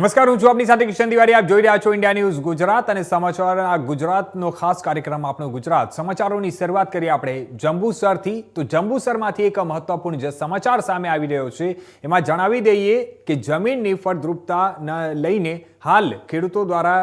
નમસ્કાર, હું છું આપની સાથે કિશન તિવારી. આપ જોઈ રહ્યા છો ઇન્ડિયા ન્યૂઝ ગુજરાત અને સમાચાર આ ગુજરાતનો ખાસ કાર્યક્રમ આપણો ગુજરાત. સમાચારોની શરૂઆત કરીએ આપણે જંબુસરથી. તો જંબુસરમાંથી એક મહત્વપૂર્ણ જે સમાચાર સામે આવી રહ્યો છે, એમાં જણાવી દઈએ કે જમીનની ફળદ્રુપતાને લઈને હાલ ખેડૂતો દ્વારા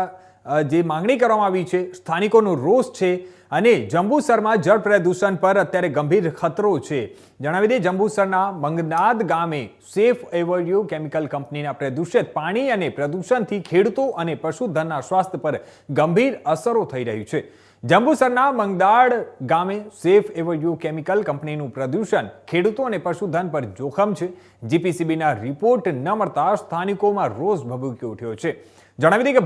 જે માંગણી કરવામાં આવી છે, સ્થાનિકોનો રોષ છે અને જંબુસરમાં જળ પ્રદૂષણ પર અત્યારે ગંભીર ખતરો છે. જણાવી દઈએ, જંબુસરના મંગનાદ ગામે સેફ એવર્યુ કેમિકલ કંપનીના પ્રદૂષિત પાણી અને પ્રદૂષણથી ખેડૂતો અને પશુધનના સ્વાસ્થ્ય પર ગંભીર અસરો થઈ રહી છે. જંબુસરના મંગદાડ ગામે સેફ એવર્યુ કેમિકલ કંપનીનું પ્રદૂષણ ખેડૂતો અને પશુધન પર જોખમ છે. જીપીસીબીના રિપોર્ટ ન મળતા સ્થાનિકોમાં રોષ ભભૂકી ઉઠ્યો છે. જણાવી દઈએ કે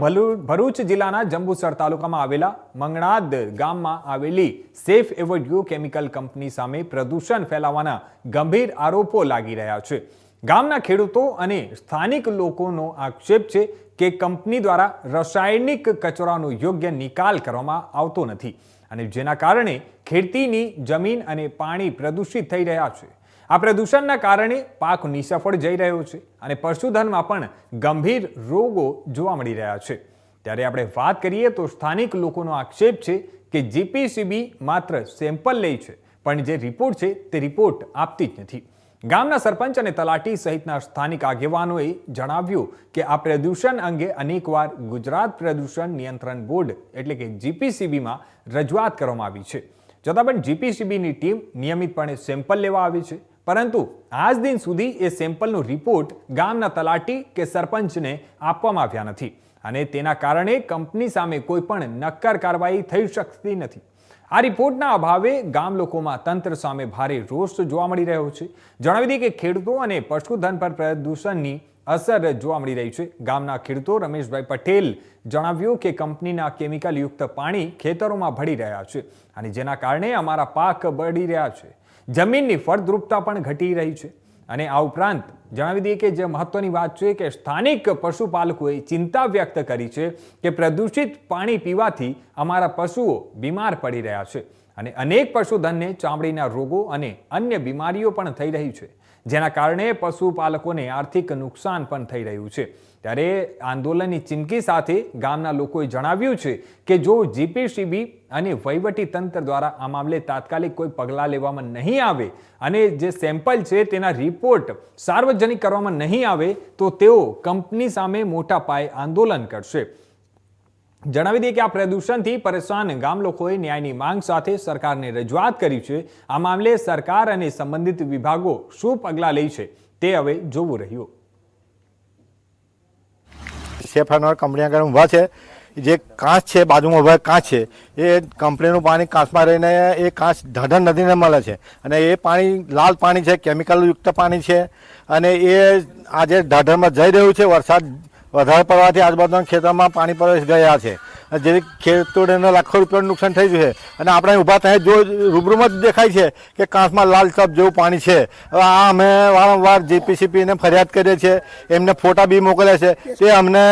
ભરૂચ જિલ્લાના જંબુસર તાલુકામાં આવેલા મંગણાદ ગામમાં આવેલી સેફ એવર્યુ કેમિકલ કંપની સામે પ્રદૂષણ ફેલાવવાના ગંભીર આરોપો લાગી રહ્યા છે. ગામના ખેડૂતો અને સ્થાનિક લોકોનો આક્ષેપ છે કે કંપની દ્વારા રાસાયણિક કચરાનો યોગ્ય નિકાલ કરવામાં આવતો નથી અને જેના કારણે ખેતીની જમીન અને પાણી પ્રદૂષિત થઈ રહ્યા છે. આ પ્રદૂષણના કારણે પાક નિસફળ જઈ રહ્યો છે અને પશુધનમાં પણ ગંભીર રોગો જોવા મળી રહ્યા છે. ત્યારે આપણે વાત કરીએ તો સ્થાનિક લોકોનો આક્ષેપ છે કે જીપીસીબી માત્ર સેમ્પલ લે છે, પણ જે રિપોર્ટ છે તે રિપોર્ટ આપતી જ નથી. ગામના સરપંચ અને તલાટી સહિતના સ્થાનિક આગેવાનોએ જણાવ્યું કે આ પ્રદૂષણ અંગે અનેકવાર ગુજરાત પ્રદૂષણ નિયંત્રણ બોર્ડ, એટલે કે જીપીસીબીમાં રજૂઆત કરવામાં આવી છે. છતાં પણ જીપીસીબીની ટીમ નિયમિતપણે સેમ્પલ લેવા આવી છે. પરંતુ આજ દિન સુધી એ સેમ્પલનો રિપોર્ટ ગામના તલાટી કે સરપંચને આપવામાં આવ્યા નથી. અને તેના કારણે કંપની સામે કોઈ પણ નક્કર કાર્યવાહી થઈ શકતી નથી. આ રિપોર્ટના અભાવે ગામ લોકોમાં તંત્ર સામે ભારે રોષ જોવા મળી રહ્યો છે. જણાવી દઈએ કે ખેડૂતો અને પશુધન પર પ્રદૂષણની અસર જોવા મળી રહી છે. ગામના ખેડૂતો રમેશભાઈ પટેલ જણાવ્યું કે કંપનીના કેમિકલ યુક્ત પાણી ખેતરોમાં ભળી રહ્યા છે અને જેના કારણે અમારા પાક બળી રહ્યા છે. જમીનની ફળદ્રુપતા પણ ઘટી રહી છે. અને આ ઉપરાંત જણાવી દઈએ કે જે મહત્વની વાત છે કે સ્થાનિક પશુપાલકોએ ચિંતા વ્યક્ત કરી છે કે પ્રદૂષિત પાણી પીવાથી અમારા પશુઓ બીમાર પડી રહ્યા છે. અને અનેક પશુધનને ચામડીના રોગો અને અન્ય બીમારીઓ પણ થઈ રહી છે. જેના કારણે પશુપાલકોને આર્થિક નુકસાન પણ થઈ રહ્યું છે. ત્યારે આંદોલનની ચીમકી સાથે ગામના લોકોએ જણાવ્યું છે કે જો જીપીસીબી અને તંત્ર દ્વારા આ મામલે તાત્કાલિક કોઈ પગલાં લેવામાં નહીં આવે અને જે સેમ્પલ છે તેના રિપોર્ટ સાર્વજનિક કરવામાં નહીં આવે, તો તેઓ કંપની સામે મોટા પાયે આંદોલન કરશે. જણાવી દઈએ કે આ પ્રદૂષણથી પરેશાન ગામ લોકોએ ન્યાયની માંગ સાથે સરકારને રજૂઆત કરી છે. આ મામલે સરકાર અને સંબંધિત વિભાગો શું પગલાં લે છે તે હવે જોવું રહ્યું. સેફ એનવાર કંપની આગળ ઊભા છે. જે કાંચ છે, બાજુમાં ઊભા કાંચ છે. એ કંપનીનું પાણી કાંચમાં રહીને એ કાંચ ઢઢર નદીને મળે છે. અને એ પાણી લાલ પાણી છે, કેમિકલયુક્ત પાણી છે. અને એ આજે ઢઢરમાં જઈ રહ્યું છે. વરસાદ વધારે પડવાથી આજુબાજુના ખેતરમાં પાણી પ્રવેશ ગયા છે. જેથી ખેડૂતોને લાખો રૂપિયાનું નુકસાન થઈ ગયું છે. અને આપણે ઊભા ત્યાં જો રૂબરૂમાં જ દેખાય છે કે કાંસમાં લાલ ચપ જેવું પાણી છે. હવે આ અમે વારંવાર જીપીસીપીને ફરિયાદ કરીએ છીએ. એમને ફોટા બી મોકલ્યા છે તે અમને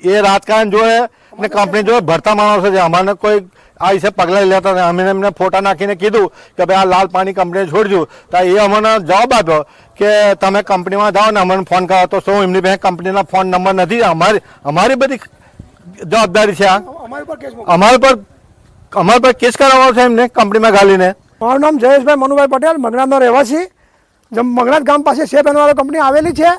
એ રાજકારણ જોડે અને કંપની જોડે ભરતા માણસો છે. અમારે કોઈ આ વિશે પગલાં લેતા હતા. અમે એમને ફોટા નાખીને કીધું કે ભાઈ આ લાલ પાણી કંપનીએ છોડજો. તો એ અમને જવાબ આપ્યો કે તમે કંપનીમાં જાઓ ને અમને ફોન કરો. તો શું એમની પાસે કંપનીના ફોન નંબર નથી? અમારી અમારી બધી જવાબદારી છે આ. અમારી પર અમારી પર કેસ કરાવવાનો છે એમને કંપનીમાં ગાલીને. મારું નામ જયેશભાઈ મનુભાઈ પટેલ મગરાજનો રહેવાસી. જેમ મગનાથ ગામ પાસે સેફ એનવાળો કંપની આવેલી છે.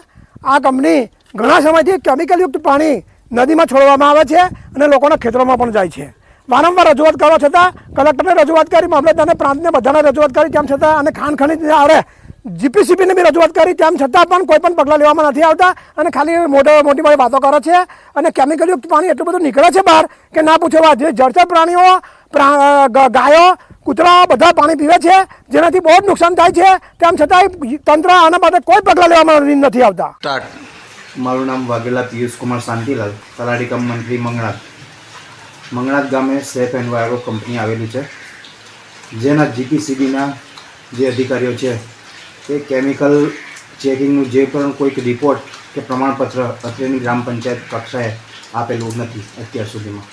આ કંપની ઘણા સમયથી કેમિકલયુક્ત પાણી નદીમાં છોડવામાં આવે છે અને લોકોના ખેતરોમાં પણ જાય છે. વારંવાર રજૂઆત કરવા છતાં કલેક્ટરને રજૂઆત કરી, મામલતદારને, પ્રાંતને બધાને રજૂઆત કરી તેમ છતાં અને ખાણ ખનીજ આવડે જીપીસીબીને બી રજૂઆત કરી તેમ છતાં પણ કોઈ પણ પગલાં લેવામાં નથી આવતા અને ખાલી મોટો મોટી મોટી વાતો કરે છે અને કેમિકલયુક્ત પાણી એટલું બધું નીકળે છે બહાર કે ના પૂછો વાત. જે જળચર પ્રાણીઓ ગાયો, કૂતરા બધા પાણી પીવે છે, જેનાથી બહુ જ નુકસાન થાય છે, તેમ છતાંય તંત્ર આના માટે કોઈ પગલાં લેવામાં નથી આવતા. મારું નામ વાઘેલા પિયુષ કુમાર શાંતિલાલ, તલાટી કમ મંત્રી મંગળાત મંગળાત ગામે સેફ એન્ડ વાયરો કંપની આવેલી છે, જેના જીપીસીબીના જે અધિકારીઓ છે, એ કેમિકલ ચેકિંગનું જે પણ કોઈક રિપોર્ટ કે પ્રમાણપત્ર અત્રેની ગ્રામ પંચાયત કક્ષાએ આપેલું નથી અત્યાર સુધીમાં.